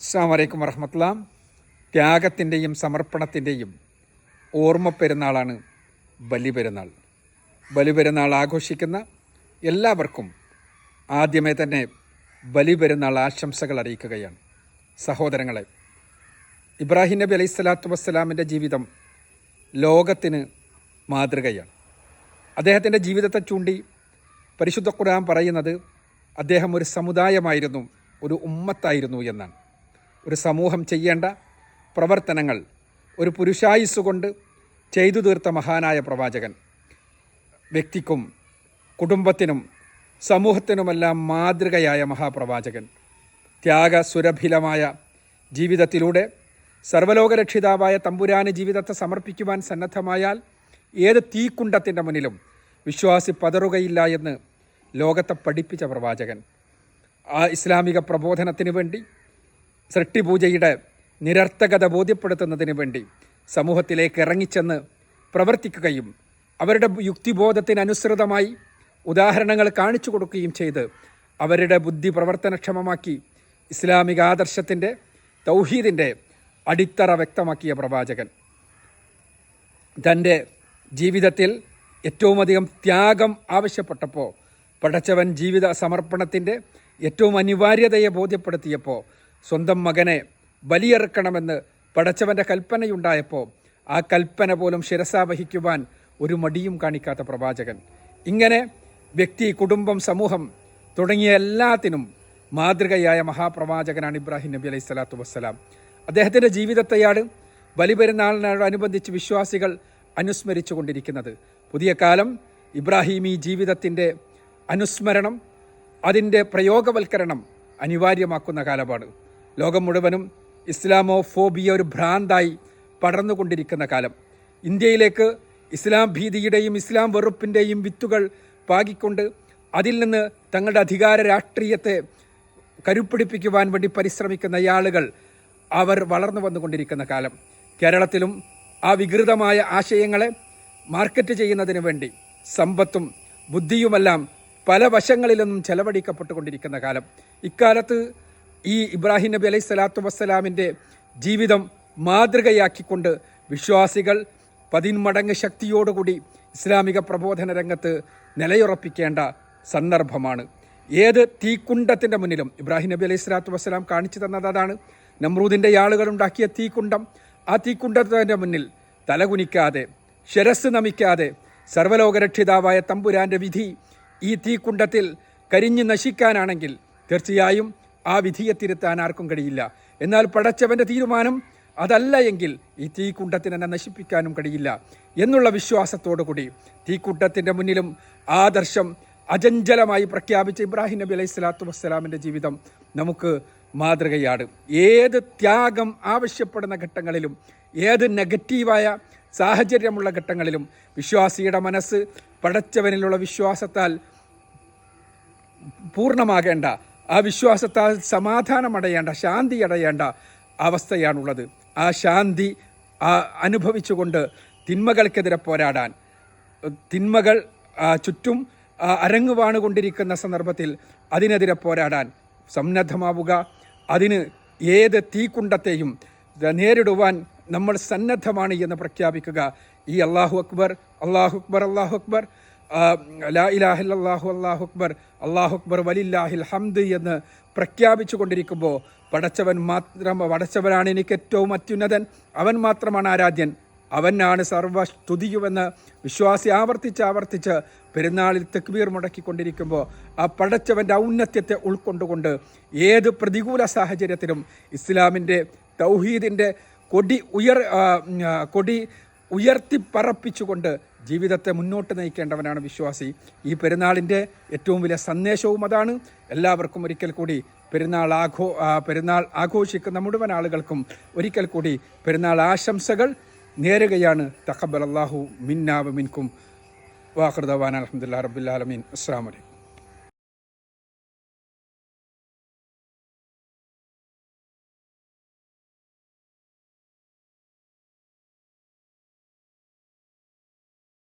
അസ്സാം വലൈക്കും വറഹമത്തുള്ള. ത്യാഗത്തിന്റെയും സമർപ്പണത്തിന്റെയും ഓർമ്മ പെരുന്നാളാണ് ബലിപെരുന്നാൾ. ബലിപെരുന്നാൾ ആഘോഷിക്കുന്ന എല്ലാവർക്കും ആദ്യമേ തന്നെ ബലിപെരുന്നാൾ ആശംസകൾ അറിയിക്കുകയാണ്. സഹോദരങ്ങളെ ഇബ്രാഹിം നബി അലൈഹി സ്വലാത്തു വസ്സലാമിന്റെ ജീവിതം ലോകത്തിന് മാതൃകയാണ്. അദ്ദേഹത്തിന്റെ ജീവിതത്തെ ചൂണ്ടി പരിശുദ്ധ ഖുർആൻ പറയുന്നത് അദ്ദേഹം ഒരു സമുദായമായിരുന്നു ഒരു ഉമ്മത്തായിരുന്നു എന്നാണ്. ഒരു സമൂഹം ചെയ്യേണ്ട പ്രവർത്തനങ്ങൾ ഒരു പുരുഷായുസ് കൊണ്ട് ചെയ്തു തീർത്ത മഹാനായ പ്രവാചകൻ. വ്യക്തിക്കും കുടുംബത്തിനും സമൂഹത്തിനുമെല്ലാം മാതൃകയായ മഹാപ്രവാചകൻ. ത്യാഗസുരഭിലമായ ജീവിതത്തിലൂടെ സർവലോകരക്ഷിതാവായ തമ്പുരാന് ജീവിതത്തെ സമർപ്പിക്കുവാൻ സന്നദ്ധമായാൽ ഏത് തീക്കുണ്ടത്തിന്റെ മുന്നിലും വിശ്വാസി പതറുകയില്ല എന്ന് ലോകത്തെ പഠിപ്പിച്ച പ്രവാചകൻ. ആ ഇസ്ലാമിക പ്രബോധനത്തിന് വേണ്ടി സൃഷ്ടിപൂജയുടെ നിരർത്ഥകത ബോധ്യപ്പെടുത്തുന്നതിന് വേണ്ടി സമൂഹത്തിലേക്ക് ഇറങ്ങിച്ചെന്ന് പ്രവർത്തിക്കുകയും അവരുടെ യുക്തിബോധത്തിനനുസൃതമായി ഉദാഹരണങ്ങൾ കാണിച്ചു കൊടുക്കുകയും ചെയ്ത് അവരുടെ ബുദ്ധി പ്രവർത്തനക്ഷമമാക്കി ഇസ്ലാമിക ആദർശത്തിന്റെ തൗഹീദിന്റെ അടിത്തറ വ്യക്തമാക്കിയ പ്രവാചകൻ. തന്റെ ജീവിതത്തിൽ ഏറ്റവുമധികം ത്യാഗം ആവശ്യപ്പെട്ടപ്പോൾ പഠിച്ചവൻ ജീവിത സമർപ്പണത്തിന്റെ ഏറ്റവും അനിവാര്യതയെ ബോധ്യപ്പെടുത്തിയപ്പോൾ സ്വന്തം മകനെ ബലിയെറുക്കണമെന്ന് പടച്ചവന്റെ കൽപ്പനയുണ്ടായപ്പോൾ ആ കൽപ്പന പോലും ശിരസാവഹിക്കുവാൻ ഒരു മടിയും കാണിക്കാത്ത പ്രവാചകൻ. ഇങ്ങനെ വ്യക്തി കുടുംബം സമൂഹം തുടങ്ങിയ എല്ലാത്തിനും മാതൃകയായ മഹാപ്രവാചകനാണ് ഇബ്രാഹിം നബി അലൈഹി സ്വലാത്തു വസ്സലാം. അദ്ദേഹത്തിന്റെ ജീവിതത്തെയാണ് ബലിപെരുന്നാളിനോടനുബന്ധിച്ച് വിശ്വാസികൾ അനുസ്മരിച്ചു കൊണ്ടിരിക്കുന്നത് പുതിയ കാലം ഇബ്രാഹിമി ജീവിതത്തിന്റെ അനുസ്മരണം അതിന്റെ പ്രയോഗവൽക്കരണം അനിവാര്യമാക്കുന്ന കാലമാണ്. ലോകം മുഴുവനും ഇസ്ലാമോ ഫോബിയ ഒരു ഭ്രാന്തായി പടർന്നുകൊണ്ടിരിക്കുന്ന കാലം. ഇന്ത്യയിലേക്ക് ഇസ്ലാം ഭീതിയുടെയും ഇസ്ലാം വെറുപ്പിന്റെയും വിത്തുകൾ പാകിക്കൊണ്ട് അതിൽ നിന്ന് തങ്ങളുടെ അധികാര രാഷ്ട്രീയത്തെ കരുപ്പിടിപ്പിക്കുവാൻ വേണ്ടി പരിശ്രമിക്കുന്ന ആളുകൾ അവർ വളർന്നു വന്നുകൊണ്ടിരിക്കുന്ന കാലം. കേരളത്തിലും ആ വികൃതമായ ആശയങ്ങളെ മാർക്കറ്റ് ചെയ്യുന്നതിന് വേണ്ടി സമ്പത്തും ബുദ്ധിയുമെല്ലാം പല വശങ്ങളിലൊന്നും ചെലവഴിക്കപ്പെട്ടുകൊണ്ടിരിക്കുന്ന കാലം. ഇക്കാലത്ത് ഈ ഇബ്രാഹിം നബി അലൈഹി സ്വലാത്തു വസ്സലാമിന്റെ ജീവിതം മാതൃകയാക്കിക്കൊണ്ട് വിശ്വാസികൾ പതിന്മടങ്ങ് ശക്തിയോടുകൂടി ഇസ്ലാമിക പ്രബോധന രംഗത്ത് നിലയുറപ്പിക്കേണ്ട സന്ദർഭമാണ്. ഏത് തീക്കുണ്ടത്തിന്റെ മുന്നിലും ഇബ്രാഹിം നബി അലൈഹി സ്വലാത്തു വസ്സലാം കാണിച്ചു തന്നത് അതാണ്. നമ്രൂദിന്റെ ആളുകൾ ഉണ്ടാക്കിയ തീക്കുണ്ടം ആ തീക്കുണ്ടത്തിന്റെ മുന്നിൽ തലകുനിക്കാതെ ശിരസ് നമിക്കാതെ സർവലോകരക്ഷിതാവായ തമ്പുരാന്റെ വിധി ഈ തീക്കുണ്ടത്തിൽ കരിഞ്ഞു നശിക്കാനാണെങ്കിൽ തീർച്ചയായും ആ വിധിയെ തിരുത്താൻ ആർക്കും കഴിയില്ല. എന്നാൽ പടച്ചവന്റെ തീരുമാനം അതല്ല എങ്കിൽ ഈ തീക്കുണ്ടത്തിന് എന്നെ നശിപ്പിക്കാനും കഴിയില്ല എന്നുള്ള വിശ്വാസത്തോടു കൂടി തീക്കുണ്ടത്തിന്റെ മുന്നിലും ആദർശം അജഞ്ചലമായി പ്രഖ്യാപിച്ച ഇബ്രാഹിം നബി അലൈഹി സ്വലാത്തു വസ്സലാമിന്റെ ജീവിതം നമുക്ക് മാതൃകയാണ്. ഏത് ത്യാഗം ആവശ്യപ്പെടുന്ന ഘട്ടങ്ങളിലും ഏത് നെഗറ്റീവായ സാഹചര്യമുള്ള ഘട്ടങ്ങളിലും വിശ്വാസിയുടെ മനസ്സ് പടച്ചവനിലുള്ള വിശ്വാസത്താൽ പൂർണമാകേണ്ട ആ വിശ്വാസത്താൽ സമാധാനമടയേണ്ട ശാന്തി അടയേണ്ട അവസ്ഥയാണുള്ളത്. ആ ശാന്തി ആ അനുഭവിച്ചുകൊണ്ട് തിന്മകൾക്കെതിരെ പോരാടാൻ. തിന്മകൾ ചുറ്റും അരങ്ങുവാണ് കൊണ്ടിരിക്കുന്ന സന്ദർഭത്തിൽ അതിനെതിരെ പോരാടാൻ സന്നദ്ധമാവുക. അതിന് ഏത് തീക്കുണ്ടത്തെയും നേരിടുവാൻ നമ്മൾ സന്നദ്ധമാണ് എന്ന് പ്രഖ്യാപിക്കുക. ഈ അള്ളാഹു അക്ബർ അള്ളാഹു അക്ബർ അള്ളാഹു അക്ബർ. ലാ ഇലാഹിൽ അള്ളാഹു അക്ബർ അള്ളാഹു അക്ബർ വലില്ലാഹിൽ ഹംദ് എന്ന് പ്രഖ്യാപിച്ചു കൊണ്ടിരിക്കുമ്പോൾ പടച്ചവൻ മാത്രം പടച്ചവനാണ് എനിക്ക് ഏറ്റവും അത്യുന്നതൻ. അവൻ മാത്രമാണ് ആരാധ്യൻ. അവനാണ് സർവസ്തുതിയുമെന്ന് വിശ്വാസി ആവർത്തിച്ച് ആവർത്തിച്ച് പെരുന്നാളിൽ തെക്ബീർ മുടക്കിക്കൊണ്ടിരിക്കുമ്പോൾ ആ പടച്ചവന്റെ ഔന്നത്യത്തെ ഉൾക്കൊണ്ടുകൊണ്ട് ഏത് പ്രതികൂല സാഹചര്യത്തിലും ഇസ്ലാമിന്റെ തൗഹീദിന്റെ കൊടി ഉയർ കൊടി ഉയർത്തിപ്പറപ്പിച്ചുകൊണ്ട് ജീവിതത്തെ മുന്നോട്ട് നയിക്കേണ്ടവനാണ് വിശ്വാസി. ഈ പെരുന്നാളിന്റെ ഏറ്റവും വലിയ സന്ദേശവും അതാണ്. എല്ലാവർക്കും ഒരിക്കൽ കൂടി പെരുന്നാൾ ആഘോ പെരുന്നാൾ ആഘോഷിക്കുന്ന മുഴുവൻ ആളുകൾക്കും ഒരിക്കൽ കൂടി പെരുന്നാൾ ആശംസകൾ നേരുകയാണ്. തഖബൽ അള്ളാഹു മിന്നാവ് മിൻകും. വാഹൃദവാൻ അലഹമുല്ലാ റബുല്ലാലമീൻ അസ്സാം വലൈക്കും